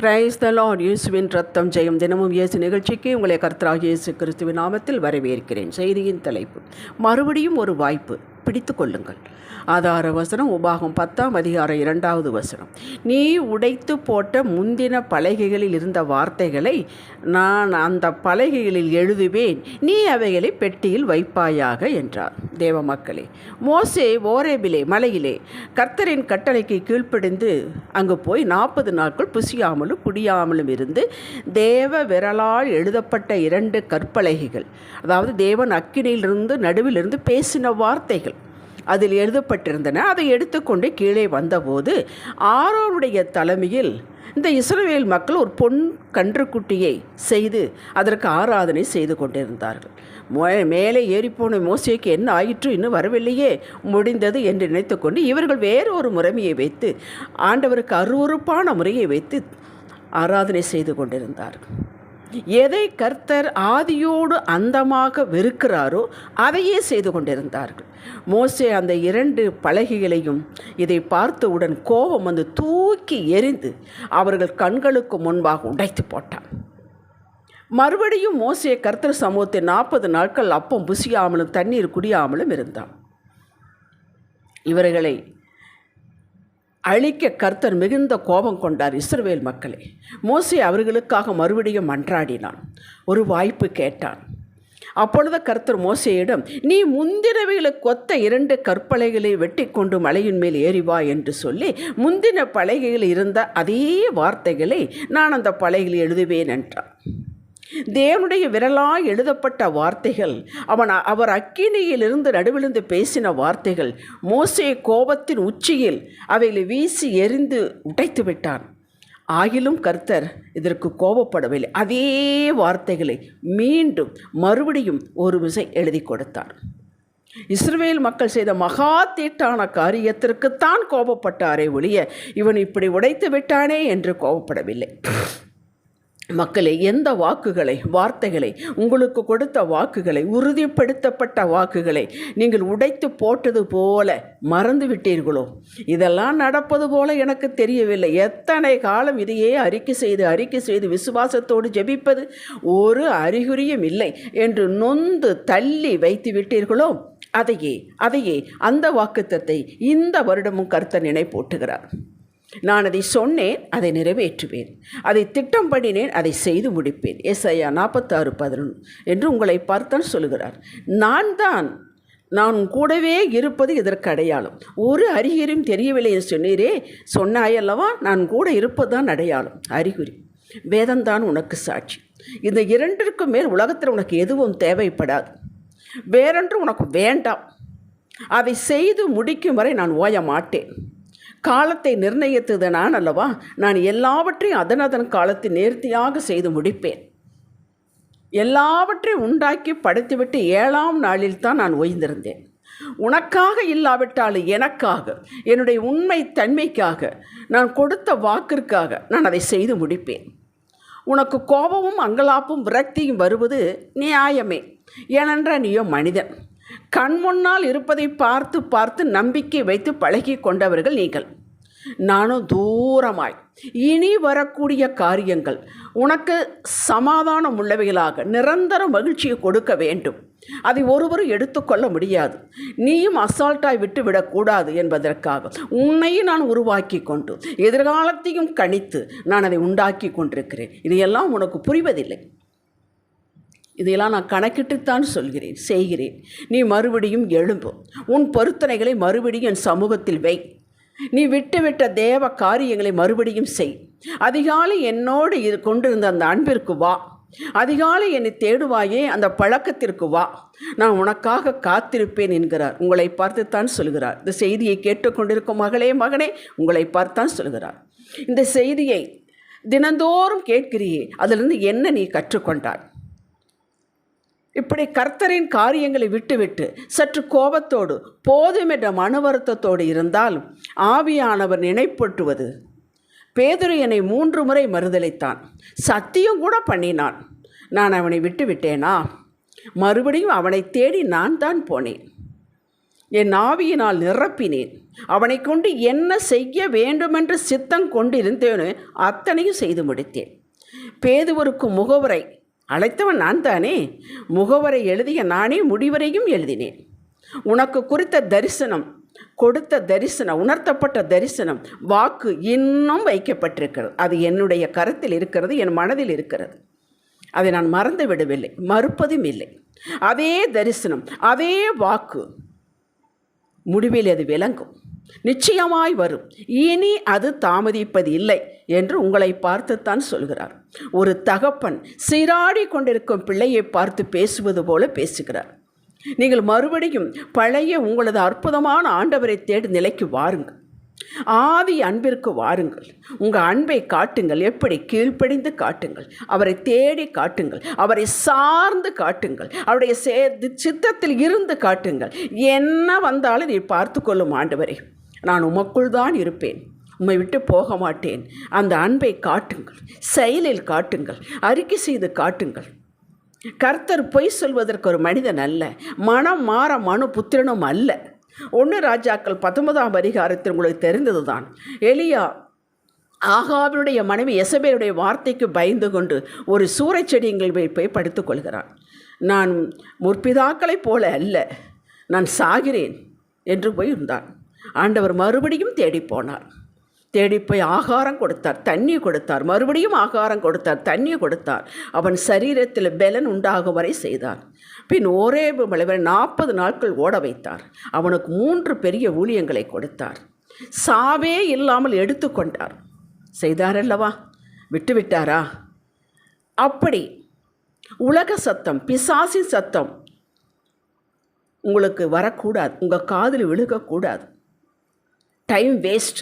Praise the Lord இயேசுவின் ரத்தம் ஜெயம். தினமும் இயேசு நிகழ்ச்சிக்கு உங்களை கர்த்தராக இயேசு கிறிஸ்துவின் நாமத்தில் வரவேற்கிறேன். செய்தியின் தலைப்பு மறுபடியும் ஒரு வாய்ப்பு. பிடித்து கொள்ளுங்கள். ஆதார வசனம் உபாகம் பத்தாம் அதிகாரம் இரண்டாவது வசனம். நீ உடைத்து போட்ட முந்தின பலகைகளில் இருந்த வார்த்தைகளை நான் அந்த பலகைகளில் எழுதுவேன். நீ அவைகளை பெட்டியில் வைப்பாயாக என்றார். தேவ மக்களே மோசே ஓரேபிலே மலையிலே கர்த்தரின் கட்டளைக்கு கீழ்ப்படிந்து அங்கு போய் நாற்பது நாட்கள் புசியாமலும் குடியாமலும் இருந்து தேவ விரலால் எழுதப்பட்ட இரண்டு கற்பலகைகள் அதாவது தேவன் அக்கினியிலிருந்து நடுவிலிருந்து பேசின வார்த்தைகள் அதில் எழுதப்பட்டிருந்தன. அதை எடுத்துக்கொண்டு கீழே வந்தபோது ஆரோனுடைய தலைமையில் இந்த இஸ்ரவேல் மக்கள் ஒரு பொன் கன்றுக்குட்டியை செய்து அதற்கு ஆராதனை செய்து கொண்டிருந்தார்கள். மேலே ஏறிப்போன மோசைக்கு என்ன ஆயிற்று? இன்னும் வரவில்லையே. முடிந்தது என்று நினைத்துக்கொண்டு இவர்கள் வேறு ஒரு முறைமையை வைத்து ஆண்டவருக்கு அருவருப்பான முறையை வைத்து ஆராதனை செய்து கொண்டிருந்தார்கள். எதை கர்த்தர் ஆதியோடு அந்தமாக வெறுக்கிறாரோ அதையே செய்து கொண்டிருந்தார்கள். மோசே அந்த இரண்டு பலகைகளையும் இதை பார்த்தவுடன் கோபம் வந்து தூக்கி எறிந்து அவர்கள் கண்களுக்கு முன்பாக உடைத்து போட்டான். மறுபடியும் மோசே கர்த்தர் சமூகத்தை நாற்பது நாட்கள் அப்பம் புசியாமலும் தண்ணீர் குடியாமலும் இருந்தான். இவர்களை அழிக்க கர்த்தர் மிகுந்த கோபம் கொண்டார் இஸ்ரவேல் மக்களை. மோசே அவர்களுக்காக மறுபடியும் மன்றாடினான். ஒரு வாய்ப்பு கேட்டான். அப்பொழுது கர்த்தர் மோசையிடம் நீ முந்தினவைகளுக்கு கொத்த இரண்டு கற்பலைகளை வெட்டி கொண்டு மலையின் மேல் ஏறி வா என்று சொல்லி முந்தின பலகையில் இருந்த அதே வார்த்தைகளை நான் அந்த பலகையில் எழுதுவேன் என்றான். தேவனுடைய விரலாய் எழுதப்பட்ட வார்த்தைகள் அவன் அவர் அக்கினியிலிருந்து நடுவிலிருந்து பேசின வார்த்தைகள் மோசே கோபத்தின் உச்சியில் அவைகளை வீசி எறிந்து உடைத்து விட்டான். ஆகிலும் கர்த்தர் இதற்கு கோபப்படவில்லை. அதே வார்த்தைகளை மீண்டும் மறுபடியும் ஒரு விசை எழுதி கொடுத்தார். இஸ்ரேல் மக்கள் செய்த மகா தீட்டான காரியத்திற்குத்தான் கோபப்பட்டாரே ஒழிய இவன் இப்படி உடைத்து விட்டானே என்று கோபப்படவில்லை. மக்களே எந்த வாக்குகளை வார்த்தைகளை உங்களுக்கு கொடுத்த வாக்குகளை உறுதிப்படுத்தப்பட்ட வாக்குகளை நீங்கள் உடைத்து போட்டது போல மறந்து விட்டீர்களோ? இதெல்லாம் நடப்பது போல எனக்கு தெரியவில்லை. எத்தனை காலம் இதையே அறிக்கை செய்து அறிக்கை செய்து விசுவாசத்தோடு ஜெபிப்பது ஒரு அறிகுறியும் இல்லை என்று நொந்து தள்ளி வைத்து விட்டீர்களோ? அதையே அதையே அந்த வாக்குத்தத்தை இந்த வருடமும் கர்த்தர் நினைப்பூட்டுகிறார். நான் அதை சொன்னேன் அதை நிறைவேற்றுவேன். அதை திட்டம் பண்ணினேன் அதை செய்து முடிப்பேன். எஸ் ஐயா நாற்பத்தாறு பதினொன்று என்று உங்களை பார்த்தான் சொல்கிறார் நான் தான் நான் கூடவே இருப்பது இதற்கு அடையாளம். ஒரு அறிகுறியும் தெரியவில்லை என்று சொன்னீரே சொன்னாயல்லவா நான் கூட இருப்பது தான் அடையாளம். அறிகுறி வேதம்தான் உனக்கு சாட்சி. இந்த இரண்டிற்கும் மேல் உலகத்தில் உனக்கு எதுவும் தேவைப்படாது. வேறொன்று உனக்கு வேண்டாம். அதை செய்து முடிக்கும் வரை நான் ஓய மாட்டேன் காலத்தை நிர்ணயித்தது நான் அல்லவா? நான் எல்லாவற்றையும் அதன் அதன் காலத்தை நேர்த்தியாக செய்து முடிப்பேன். எல்லாவற்றையும் உண்டாக்கி படைத்துவிட்டு ஏழாம் நாளில் தான் நான் ஓய்ந்திருந்தேன். உனக்காக இல்லாவிட்டாலும் எனக்காக என்னுடைய உண்மை தன்மைக்காக நான் கொடுத்த வாக்கிற்காக நான் அதை செய்து முடிப்பேன். உனக்கு கோபமும் அங்கலாப்பும் விரக்தியும் வருவது நியாயமே. ஏனென்றால் நீயோ மனிதன். கண் முன்னால் இருப்பதை பார்த்து பார்த்து நம்பிக்கை வைத்து பழகி கொண்டவர்கள் நீங்கள். நானும் தூரமாய். இனி வரக்கூடிய காரியங்கள் உனக்கு சமாதானம் உள்ளவைகளாக நிரந்தர மகிழ்ச்சியை கொடுக்க வேண்டும். அதை ஒருவரும் எடுத்துக்கொள்ள முடியாது. நீயும் அசால்ட்டாய் விட்டு விடக்கூடாது என்பதற்காக உன்னையும் நான் உருவாக்கி கொண்டு எதிர்காலத்தையும் கணித்து நான் அதை உண்டாக்கி கொண்டிருக்கிறேன். இதையெல்லாம் உனக்கு புரிவதில்லை. இதையெல்லாம் நான் கணக்கிட்டுத்தான் சொல்கிறேன் செய்கிறேன். நீ மறுபடியும் எழும்பு. உன் பொருத்தனைகளை மறுபடியும் என் சமூகத்தில் வை. நீ விட்டுவிட்ட தேவ காரியங்களை மறுபடியும் செய். அதிகாலை என்னோடு இரு கொண்டிருந்த அந்த அன்பிற்கு வா. அதிகாலை என்னை தேடுவாயே அந்த பழக்கத்திற்கு வா. நான் உனக்காக காத்திருப்பேன் என்கிறார். உங்களை பார்த்துத்தான் சொல்கிறார். இந்த செய்தியை கேட்டுக்கொண்டிருக்கும் மகளே மகனே உங்களை பார்த்தான் சொல்கிறார். இந்த செய்தியை தினந்தோறும் கேட்கிறியே அதிலிருந்து என்ன நீ கற்றுக்கொண்டாய்? இப்படி கர்த்தரின் காரியங்களை விட்டுவிட்டு சற்று கோபத்தோடு போதும் என்ற மன வருத்தத்தோடு இருந்தால் ஆவியானவர் நினைப்பட்டுவது. பேதுரு என்னை மூன்று முறை மறுதளித்தான் சத்தியம் கூட பண்ணினான். நான் அவனை விட்டு விட்டேனா மறுபடியும் அவனை தேடி நான் தான் போனேன். என் ஆவியினால் நிரப்பினேன். அவனை கொண்டு என்ன செய்ய வேண்டுமென்று சித்தம் கொண்டிருந்தேனோ அத்தனையும் செய்து முடித்தேன். பேதுவருக்கு முகவரை அழைத்தவன் நான் தானே முகவரை எழுதிய நானே முடிவரையும் எழுதினேன். உனக்கு குறித்த தரிசனம் கொடுத்த தரிசனம் உணர்த்தப்பட்ட தரிசனம் வாக்கு இன்னும் வைக்கப்பட்டிருக்கிறது. அது என்னுடைய கருத்தில் இருக்கிறது என் மனதில் இருக்கிறது. அதை நான் மறந்து விடவில்லை மறுப்பதும் இல்லை. அதே தரிசனம் அதே வாக்கு முடிவில் அது விளங்கும். நிச்சயமாய் வரும். இனி அது தாமதிப்பது இல்லை என்று உங்களை பார்த்துத்தான் சொல்கிறார். ஒரு தகப்பன் சீராடி கொண்டிருக்கும் பிள்ளையை பார்த்து பேசுவது போல பேசுகிறார். நீங்கள் மறுபடியும் பழைய உங்களது அற்புதமான ஆண்டவரை தேடு நிலைக்கு வாருங்கள். ஆதி அன்பிற்கு வாருங்கள். உங்கள் அன்பை காட்டுங்கள். எப்படி கீழ்ப்படிந்து காட்டுங்கள். அவரை தேடி காட்டுங்கள். அவரை சார்ந்து காட்டுங்கள். அவருடைய சே சித்தத்தில் இருந்து காட்டுங்கள். என்ன வந்தாலும் நீ பார்த்து கொள்ளும் ஆண்டவரே. நான் உமக்குள் தான் இருப்பேன். உம்மை விட்டு போக மாட்டேன் அந்த அன்பை காட்டுங்கள். செயலில் காட்டுங்கள். அறிக்கை செய்து காட்டுங்கள். கர்த்தர் பொய் சொல்வதற்கு ஒரு மனிதன் அல்ல. மனம் மாற மனு புத்திரனும் அல்ல. ஒன்று ராஜாக்கள் பத்தொன்பதாம் அதிகாரத்தில் உங்களுக்கு தெரிந்தது தான் எலியா ஆகாவினுடைய மனைவி எசபேருடைய வார்த்தைக்கு பயந்து கொண்டு ஒரு சூறைச்செடியங்கள் போய் போய் படுத்துக்கொள்கிறான் நான் முற்பிதாக்களைப் போல அல்ல. நான் சாகிறேன் என்று போய் இருந்தான் ஆண்டவர் மறுபடியும் தேடி போனார். தேடி போய் ஆகாரம் கொடுத்தார் தண்ணி கொடுத்தார் மறுபடியும் ஆகாரம் கொடுத்தார் தண்ணி கொடுத்தார். அவன் சரீரத்தில் பெலன் உண்டாகும் வரை செய்தார் பின் ஒரே மலைவர் நாற்பது நாட்கள் ஓட வைத்தார். அவனுக்கு மூன்று பெரிய ஊழியங்களை கொடுத்தார். சாவே இல்லாமல் எடுத்துக்கொண்டார் செய்தாரல்லவா? விட்டு விட்டாரா? அப்படி உலக சத்தம் பிசாசின் சத்தம் உங்களுக்கு வரக்கூடாது. உங்கள் காதில் விழுகக்கூடாது. Time waste.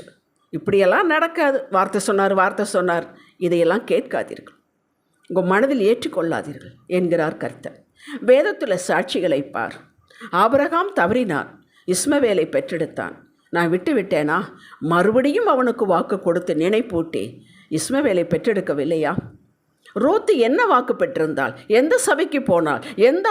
இப்படியெல்லாம் நடக்காது. வார்த்தை சொன்னார் வார்த்தை சொன்னார். இதையெல்லாம் கேட்காதீர்கள். உங்கள் மனதில் ஏற்றுக்கொள்ளாதீர்கள் என்கிறார் கர்த்தர். வேதத்தில் சாட்சிகளை பார். ஆபரகாம் தவறினான் இஸ்மவேலை பெற்றெடுத்தான். நான் விட்டு விட்டேனா மறுபடியும் அவனுக்கு வாக்கு கொடுத்து நினைப்பூட்டி இஸ்மவேலை பெற்றெடுக்கவில்லையா? ரோத்து என்ன வாக்கு பெற்றிருந்தால்? எந்த சபைக்கு போனால்? எந்த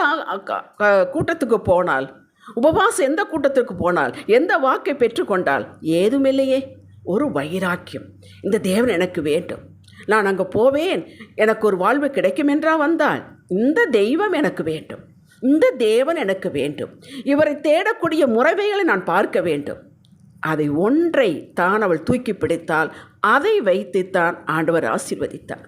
கூட்டத்துக்கு போனால்? உபவாசம் எந்த கூட்டத்திற்கு போனால் எந்த வாக்கை பெற்றுக்கொண்டால் ஏதுமில்லையே. ஒரு வைராக்கியம். இந்த தேவன் எனக்கு வேண்டும். நான் அங்கே போவேன். எனக்கு ஒரு வாழ்வு கிடைக்கும் என்றா வந்தால் இந்த தெய்வம் எனக்கு வேண்டும். இந்த தேவன் எனக்கு வேண்டும். இவரை தேடக்கூடிய முறைவைகளை நான் பார்க்க வேண்டும். அதை ஒன்றை தான் அவள் தூக்கி பிடித்தால் அதை வைத்துத்தான் ஆண்டவர் ஆசிர்வதித்தார்.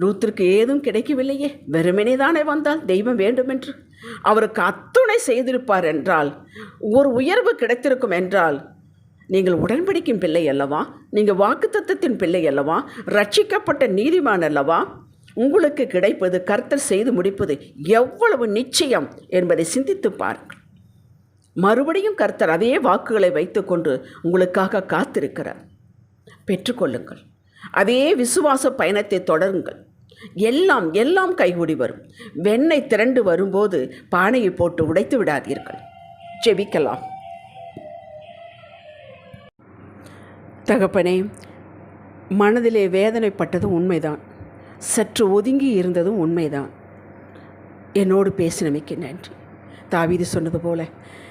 ரூத்திற்கு ஏதும் கிடைக்கவில்லையே. வெறுமனே தானே வந்தால் தெய்வம் வேண்டும் என்று அவருக்கு அத்துணை செய்திருப்பார் என்றால் ஒரு உயர்வு கிடைத்திருக்கும் என்றால் நீங்கள் உடன்படிக்கும் பிள்ளை அல்லவா? நீங்கள் வாக்குத்தத்தின் பிள்ளை அல்லவா? ரட்சிக்கப்பட்ட நீதிமான் அல்லவா? உங்களுக்கு கிடைப்பது கர்த்தர் செய்து முடிப்பது எவ்வளவு நிச்சயம் என்பதை சிந்தித்து பாருங்கள். மறுபடியும் கர்த்தர் அதே வாக்குகளை வைத்துக்கொண்டு உங்களுக்காக காத்திருக்கிறார். பெற்றுக்கொள்ளுங்கள். அதே விசுவாச பயணத்தை தொடருங்கள். எல்லாம் எல்லாம் கைகூடி வரும். வெண்ணெய் திரண்டு வரும்போது பானையை போட்டு உடைத்து விடாதீர்கள். ஜெபிக்கலாம் தகப்பனே மனதிலே வேதனைப்பட்டதும் உண்மைதான். சற்று ஒதுங்கி இருந்ததும் உண்மைதான். என்னோடு பேசினமைக்கு நன்றி. தாவீது சொன்னது போல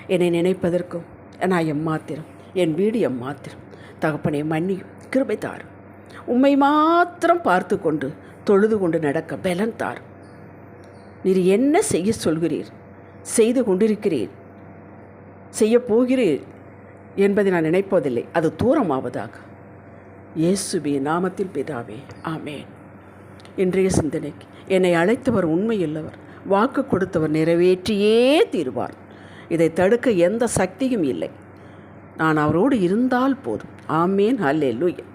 என்னை நினைப்பதற்கும் நான் எம்மாத்திரம் என் வீடு எம்மாத்திரம் தகப்பனை மன்னியும் கிருபை தாரும். உண்மை மாத்திரம் பார்த்து கொண்டு தொழுது கொண்டு நடக்க பலன் தார் நீர் என்ன செய்ய சொல்கிறீர்? செய்து கொண்டிருக்கிறீர். செய்ய போகிறீர் என்பதை நான் நினைப்பதில்லை. அது தூரமாவதாக. இயேசுபி நாமத்தில் பிதாவே ஆமேன். இன்றைய சிந்தனைக்கு என்னை அழைத்தவர் உண்மையுள்ளவர். வாக்கு கொடுத்தவர் நிறைவேற்றியே தீர்வார். இதை தடுக்க எந்த சக்தியும் இல்லை. நான் அவரோடு இருந்தால் போதும். ஆமேன். அல்லே லூயா